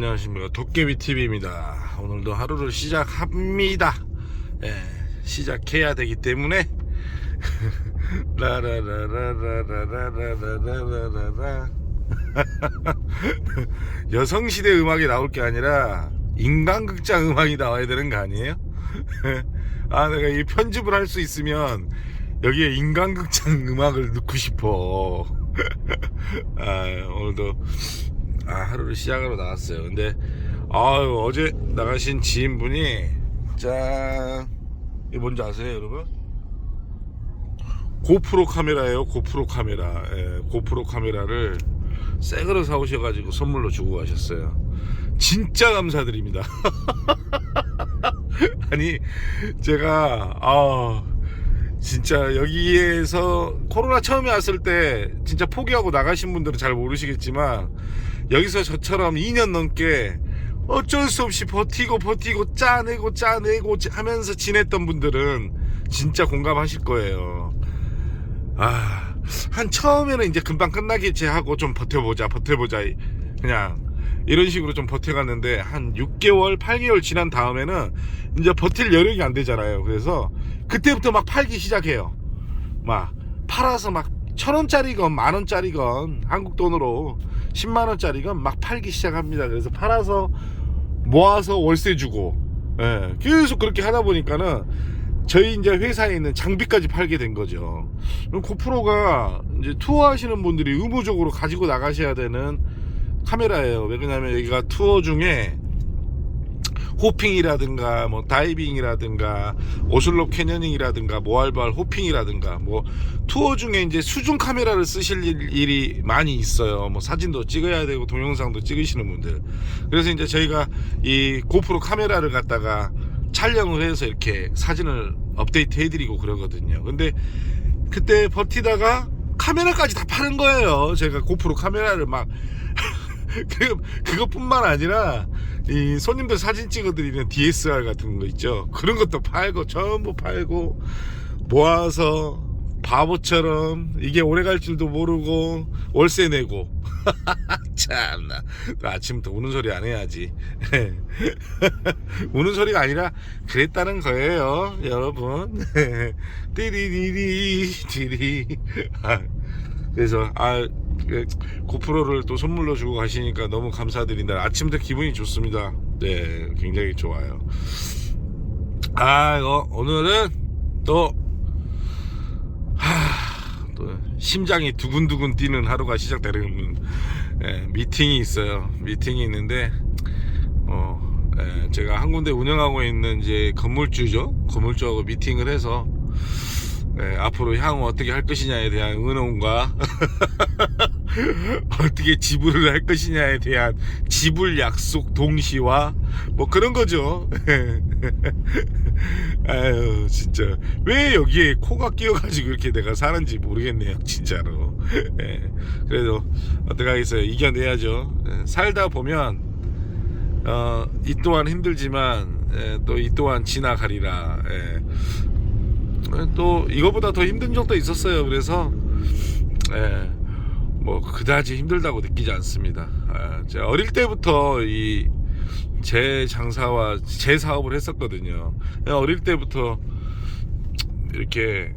안녕하십니까 도깨비 TV입니다. 오늘도 하루를 시작합니다. 예, 시작해야 되기 때문에 여성시대 음악이 나올 게 아니라 인간극장 음악이 나와야 되는 거 아니에요? 아 내가 이 편집을 할 수 있으면 여기에 인간극장 음악을 넣고 싶어. 아 오늘도 아, 하루를 시작하러 나왔어요. 근데 아유, 어제 나가신 지인분이 짠 이게 뭔지 아세요, 여러분? 고프로 카메라예요. 고프로 카메라. 예, 고프로 카메라를 새 거를 사오셔가지고 선물로 주고 가셨어요. 진짜 감사드립니다. 아니 제가 아 진짜 여기에서 코로나 처음에 왔을 때 진짜 포기하고 나가신 분들은 잘 모르시겠지만 여기서 저처럼 2년 넘게 어쩔 수 없이 버티고 버티고 짜내고 짜내고 하면서 지냈던 분들은 진짜 공감하실 거예요. 아, 한 처음에는 이제 금방 끝나겠지 하고 좀 버텨보자, 버텨보자. 그냥 이런 식으로 좀 버텨갔는데 한 6개월, 8개월 지난 다음에는 이제 버틸 여력이 안 되잖아요. 그래서 그때부터 막 팔기 시작해요. 막 팔아서 막 천 원짜리건 만 원짜리건 한국 돈으로 10만 원짜리건 막 팔기 시작합니다. 그래서 팔아서 모아서 월세 주고 예, 계속 그렇게 하다 보니까는 저희 이제 회사에 있는 장비까지 팔게 된 거죠. 그럼 고프로가 이제 투어 하시는 분들이 의무적으로 가지고 나가셔야 되는 카메라예요. 왜냐면 여기가 투어 중에 호핑이라든가 뭐 다이빙이라든가 오슬로 캐녀닝이라든가 모알발 호핑이라든가 뭐 투어 중에 이제 수중 카메라를 쓰실 일- 일이 많이 있어요. 뭐 사진도 찍어야 되고 동영상도 찍으시는 분들. 그래서 이제 저희가 이 고프로 카메라를 갖다가 촬영을 해서 이렇게 사진을 업데이트 해드리고 그러거든요. 근데 그때 버티다가 카메라까지 다 파는 거예요. 제가 고프로 카메라를 막 그, 그것뿐만 아니라 이 손님들 사진 찍어드리는 DSR 같은 거 있죠. 그런 것도 팔고 전부 팔고 모아서 바보처럼 이게 오래 갈 줄도 모르고 월세 내고. 참나. 아침부터 우는 소리 안 해야지. 우는 소리가 아니라 그랬다는 거예요 여러분. 띠리리리 띠리. 아, 그래서 아 그, 고프로를 또 선물로 주고 가시니까 너무 감사드린다. 아침부터 기분이 좋습니다. 네, 굉장히 좋아요. 아, 이거 오늘은 또, 하, 또 심장이 두근두근 뛰는 하루가 시작되는 예, 미팅이 있어요. 미팅이 있는데, 어, 예, 제가 한 군데 운영하고 있는 이제 건물주죠. 건물주하고 미팅을 해서 예, 앞으로 향후 어떻게 할 것이냐에 대한 의논과 어떻게 지불을 할 것이냐에 대한 지불 약속 동시와 뭐 그런 거죠. 아유 진짜 왜 여기에 코가 끼어가지고 이렇게 내가 사는지 모르겠네요 진짜로. 예, 그래도 어떡하겠어요 이겨내야죠. 예, 살다 보면 어, 이 또한 힘들지만 예, 또이 또한 지나가리라. 예. 또 이거보다 더 힘든 적도 있었어요. 그래서 예, 뭐 그다지 힘들다고 느끼지 않습니다. 아, 제가 어릴 때부터 이 제 장사와 제 사업을 했었거든요. 그냥 어릴 때부터 이렇게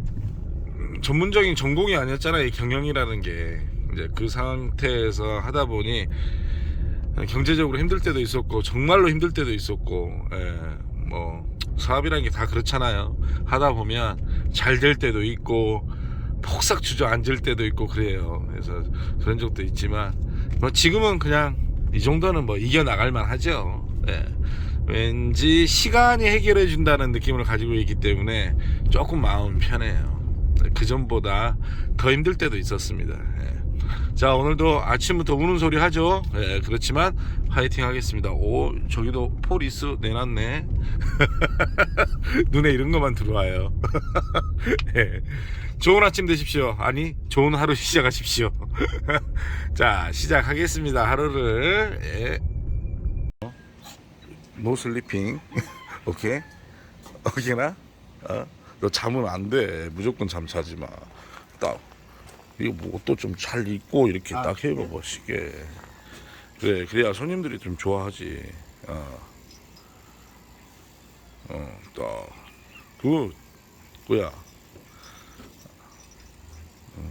전문적인 전공이 아니었잖아요. 이 경영이라는 게 이제 그 상태에서 하다 보니 경제적으로 힘들 때도 있었고 정말로 힘들 때도 있었고 예, 뭐 사업이라는 게 다 그렇잖아요. 하다 보면 잘 될 때도 있고 폭삭 주저앉을 때도 있고 그래요. 그래서 그런 적도 있지만 뭐 지금은 그냥 이 정도는 뭐 이겨 나갈 만하죠. 예. 왠지 시간이 해결해 준다는 느낌을 가지고 있기 때문에 조금 마음 편해요. 그 전보다 더 힘들 때도 있었습니다. 예. 자 오늘도 아침부터 우는 소리 하죠. 예, 그렇지만 화이팅 하겠습니다. 오 저기도 포리스 내놨네. 눈에 이런 것만 들어와요. 예. 좋은 아침 되십시오. 아니 좋은 하루 시작하십시오. 자 시작하겠습니다. 하루를. 예. 노 슬리핑. 오케이. 오케이나? 어? 너 잠은 안 돼. 무조건 잠 자지 마. 딱 이거 뭐 옷도 좀 잘 입고 이렇게 딱 해봐봐 시계. 그래 그래야 손님들이 좀 좋아하지 어. 어, 또, 굿, 뭐야? 어.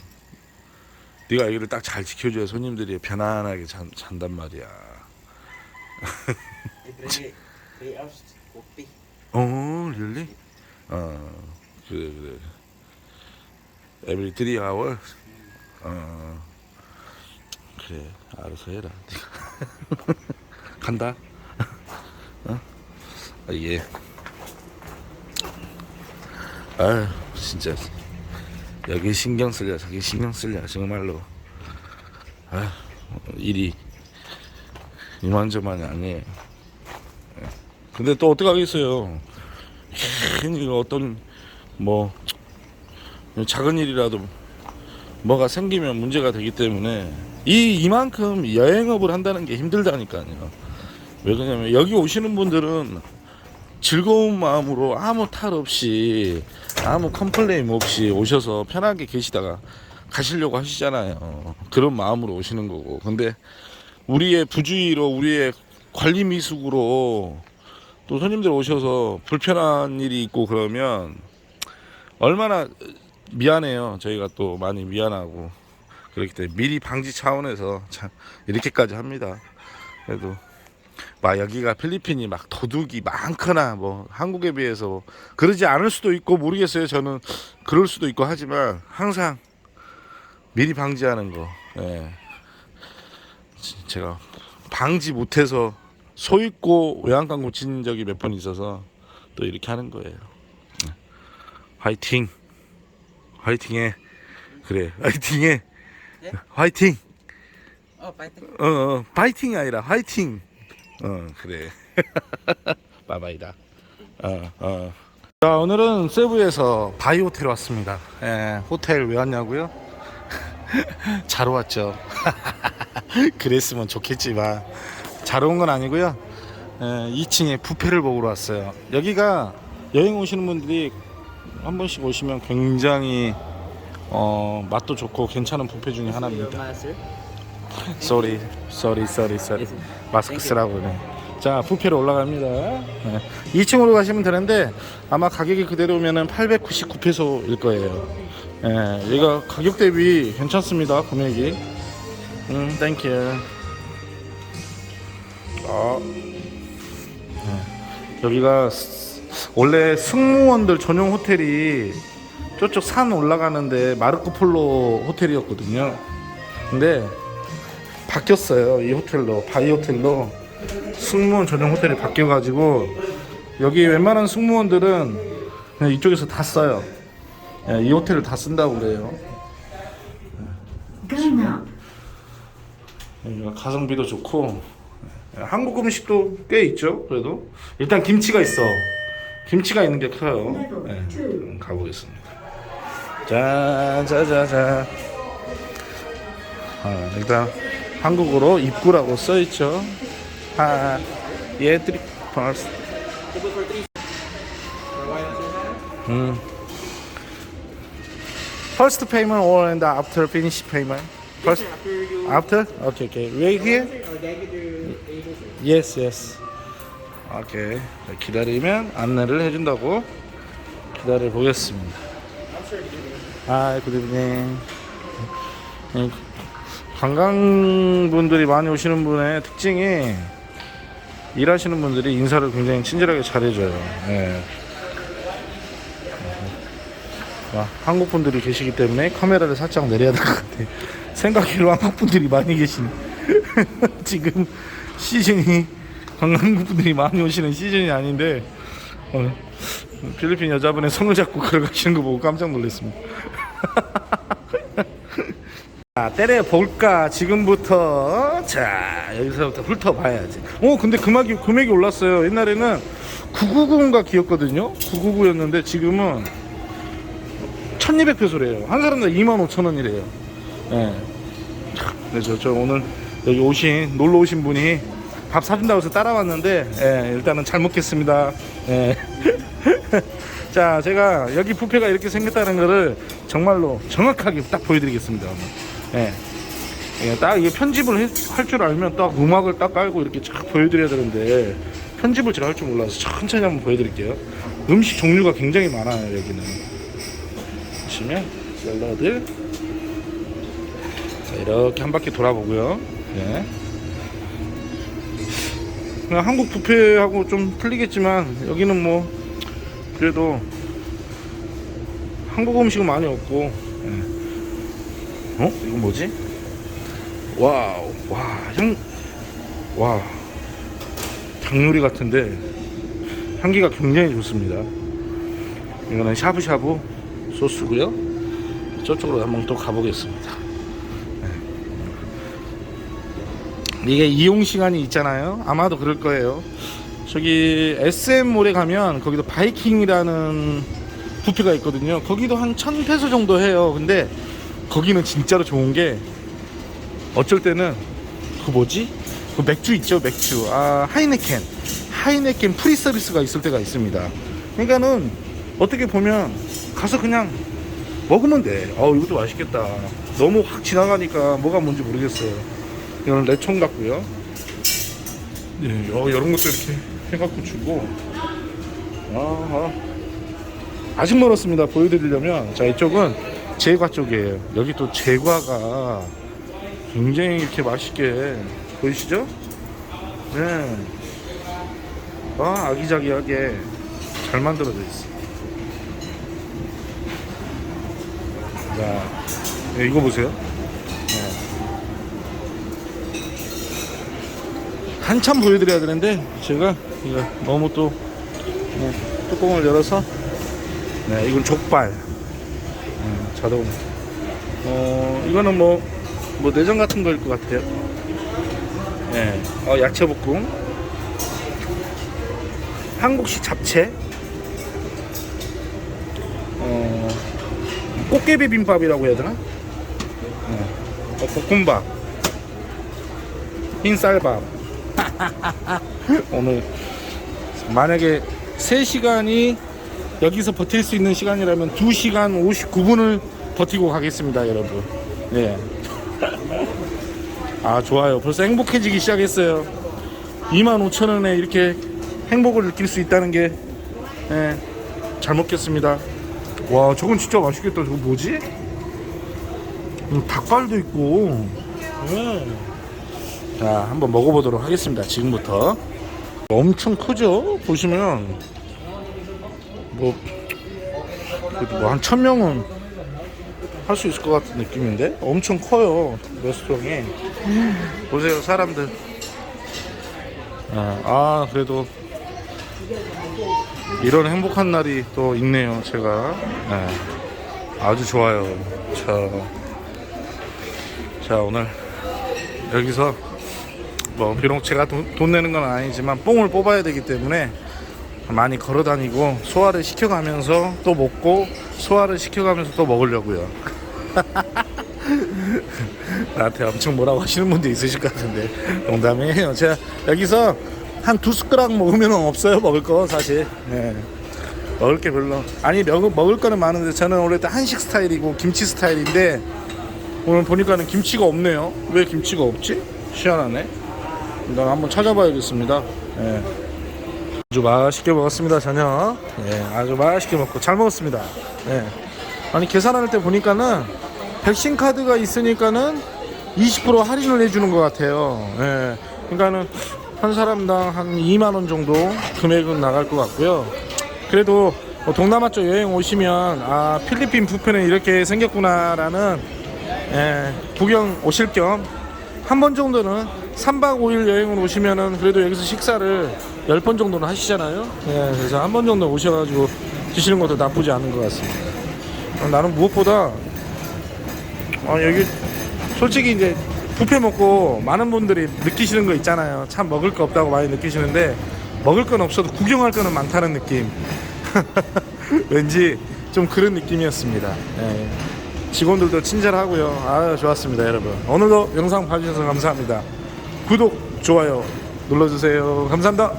네가 여기를 딱 잘 지켜줘야 손님들이 편안하게 잔, 잔단 말이야. 어, really? 어, 그래, 그래. Every three hours? 어, 그래, 알아서 해라. 간다. 어? 아, 예. 아유, 진짜. 여기 신경 쓸려, 저기 신경 쓸려, 정말로. 아, 일이 이만저만이 아니에요. 근데 또 어떡하겠어요. 괜히 어떤 뭐 작은 일이라도 뭐가 생기면 문제가 되기 때문에 이 이만큼 여행업을 한다는 게 힘들다니까요. 왜 그러냐면 여기 오시는 분들은 즐거운 마음으로 아무 탈 없이 아무 컴플레인 없이 오셔서 편하게 계시다가 가시려고 하시잖아요. 그런 마음으로 오시는 거고. 근데 우리의 부주의로 우리의 관리 미숙으로 또 손님들 오셔서 불편한 일이 있고 그러면 얼마나 미안해요. 저희가 또 많이 미안하고 그렇기 때문에 미리 방지 차원에서 참 이렇게까지 합니다. 그래도 막 여기가 필리핀이 막 도둑이 많거나 뭐 한국에 비해서 그러지 않을 수도 있고 모르겠어요. 저는 그럴 수도 있고 하지만 항상 미리 방지하는 거. 예. 제가 방지 못해서 소 있고 외양간 고친 적이 몇 번 있어서 또 이렇게 하는 거예요. 네. 화이팅. 화이팅해. 그래. 화이팅해. 네? 화이팅. Oh, paiteng. 어, 어, 파이팅이 아니라 화이팅. 어, 그래. 바바이다. 어, 어. 자, 오늘은 세부에서 바이 호텔 왔습니다. 예, 호텔 왜 왔냐고요? 자러 왔죠. 그랬으면 좋겠지만 자러 온건 아니고요. 예, 2층에 뷔페를 먹으러 왔어요. 여기가 여행 오시는 분들이 한 번씩 오시면 굉장히 어, 맛도 좋고 괜찮은 뷔페 중에 하나입니다. 쏘리, 쏘리, 쏘리. Yes. 마스크 쓰라고 그래. 자, 뷔페로 올라갑니다. 네. 2층으로 가시면 되는데 아마 가격이 그대로면은 899페소일 거예요. 예, 얘가 가격 대비 괜찮습니다. 금액이. 음, 땡큐. 아. 네. 여기가 스- 원래 승무원들 전용 호텔이 저쪽 산 올라가는데 마르코폴로 호텔이었거든요. 근데 바뀌었어요. 이 호텔로 바이 호텔로 승무원 전용 호텔이 바뀌어가지고 여기 웬만한 승무원들은 그냥 이쪽에서 다 써요. 예, 이 호텔을 다 쓴다고 그래요. 여기가 가성비도 좋고 예, 한국 음식도 꽤 있죠. 그래도 일단 김치가 있어. 김치가 있는 게 커요. 예, 음, 가보겠습니다. 짜자자자. 아, 일단 한국어로 입구라고 써 있죠. 아, 예드리 퍼스. 음. First payment or and after finish payment? First, After? Okay, okay. Wait here. Yes, yes. 오케이. 자, 기다리면 안내를 해준다고 기다려 보겠습니다. 아, 굿이브닝. 관광분들이 많이 오시는 분의 특징이 일하시는 분들이 인사를 굉장히 친절하게 잘해줘요. 예. 와, 한국 분들이 계시기 때문에 카메라를 살짝 내려야 될 것 같아. 생각외로 한국 분들이 많이 계시네. 지금 시즌이 관광국 분들이 많이 오시는 시즌이 아닌데 어, 필리핀 여자분의 손을 잡고 걸어가시는 거 보고 깜짝 놀랐습니다. 자, 때려 볼까 지금부터 자 여기서부터 훑어봐야지. 어 근데 금액이 금액이 올랐어요. 옛날에는 999인가 기었거든요. 999였는데 지금은 1200페소래요. 한 사람당 2만 5천 원이래요. 예. 그래서 저 오늘 여기 오신 놀러 오신 분이 밥 사준다고 해서 따라왔는데 예, 일단은 잘 먹겠습니다. 예. 자, 제가 여기 뷔페가 이렇게 생겼다는 거를 정말로 정확하게 딱 보여드리겠습니다. 예. 예, 딱 이게 편집을 할 줄 알면 딱 음악을 딱 깔고 이렇게 쫙 보여드려야 되는데 편집을 제가 할 줄 몰라서 천천히 한번 보여드릴게요. 음식 종류가 굉장히 많아요 여기는. 보시면 샐러드 자, 이렇게 한 바퀴 돌아보고요. 예. 그냥 한국 뷔페하고 좀 틀리겠지만 여기는 뭐 그래도 한국 음식은 많이 없고 예. 어? 이거 뭐지? 와우 와향와 닭요리 같은데 향기가 굉장히 좋습니다 이거는 샤브샤브 소스고요 저쪽으로 한번 또 가보겠습니다 네. 이게 이용 시간이 있잖아요 아마도 그럴 거예요 저기 SM몰에 가면 거기도 바이킹이라는 뷔페가 있거든요 거기도 한 1000페소 정도 해요 근데 거기는 진짜로 좋은 게 어쩔 때는 그 뭐지? 그 맥주 있죠 맥주 아 하이네켄 하이네켄 프리 서비스가 있을 때가 있습니다 그러니까는 어떻게 보면 가서 그냥 먹으면 돼. 어 이것도 맛있겠다. 너무 확 지나가니까 뭐가 뭔지 모르겠어요. 이거는 레총 같고요. 예, 어, 이런 것도 이렇게 해갖고 주고. 아하. 아직 멀었습니다. 보여드리려면 자 이쪽은 제과 쪽이에요. 여기 또 제과가 굉장히 이렇게 맛있게 보이시죠? 네. 아 아기자기하게 잘 만들어져 있어. 자, 네, 이거 보세요. 한참 보여드려야 되는데 제가 이거 너무 또 네, 뚜껑을 열어서 네, 이건 족발 네, 자동. 어, 이거는 뭐, 뭐 내장 같은 거일 것 같아요. 네, 어, 야채 볶음, 한국식 잡채, 어, 꽃게 비 빔밥이라고 해야 되나? 네. 어, 볶음밥, 흰쌀밥. 오늘 만약에 3시간이 여기서 버틸 수 있는 시간이라면 2시간 59분을 버티고 가겠습니다, 여러분. 예. 아, 좋아요. 벌써 행복해지기 시작했어요. 25,000원에 이렇게 행복을 느낄 수 있다는 게, 예, 잘 먹겠습니다. 와, 저건 진짜 맛있겠다. 저거 뭐지? 음, 닭발도 있고. 예. 자, 한번 먹어보도록 하겠습니다. 지금부터. 엄청 크죠? 보시면. 뭐, 그래도 뭐 한 천 명은 할 수 있을 것 같은 느낌인데? 엄청 커요. 레스토랑이. 보세요, 사람들. 아, 아, 그래도 이런 행복한 날이 또 있네요, 제가. 네. 아주 좋아요. 자, 자, 오늘 여기서 뭐 비록 제가 돈, 돈 내는 건 아니지만 뽕을 뽑아야 되기 때문에 많이 걸어 다니고 소화를 시켜가면서 또 먹고 소화를 시켜가면서 또 먹으려고요. 나한테 엄청 뭐라고 하시는 분도 있으실 것 같은데 농담이에요. 제가 여기서 한 두 숟가락 먹으면 없어요 먹을 거 사실. 예. 먹을 게 별로 아니 먹을, 거는 많은데 저는 원래 또 한식 스타일이고 김치 스타일인데 오늘 보니까는 김치가 없네요. 왜 김치가 없지? 희한하네. 일단 한번 찾아봐야겠습니다. 예. 아주 맛있게 먹었습니다 저녁. 예, 아주 맛있게 먹고 잘 먹었습니다. 예. 아니 계산할 때 보니까는 백신 카드가 있으니까는 20% 할인을 해주는 것 같아요. 예. 그러니까는 한 사람당 한 2만 원 정도 금액은 나갈 것 같고요. 그래도 뭐 동남아 쪽 여행 오시면 아 필리핀 뷔페는 이렇게 생겼구나라는 예, 구경 오실 겸 한 번 정도는 3박 5일 여행을 오시면은 그래도 여기서 식사를 10번 정도는 하시잖아요. 예, 그래서 한 번 정도 오셔가지고 드시는 것도 나쁘지 않은 것 같습니다. 어, 나는 무엇보다 어, 여기 솔직히 이제 뷔페 먹고 많은 분들이 느끼시는 거 있잖아요. 참 먹을 거 없다고 많이 느끼시는데 먹을 건 없어도 구경할 거는 많다는 느낌. 왠지 좀 그런 느낌이었습니다. 예. 직원들도 친절하고요. 아 좋았습니다, 여러분. 오늘도 영상 봐주셔서 감사합니다. 구독, 좋아요 눌러주세요. 감사합니다.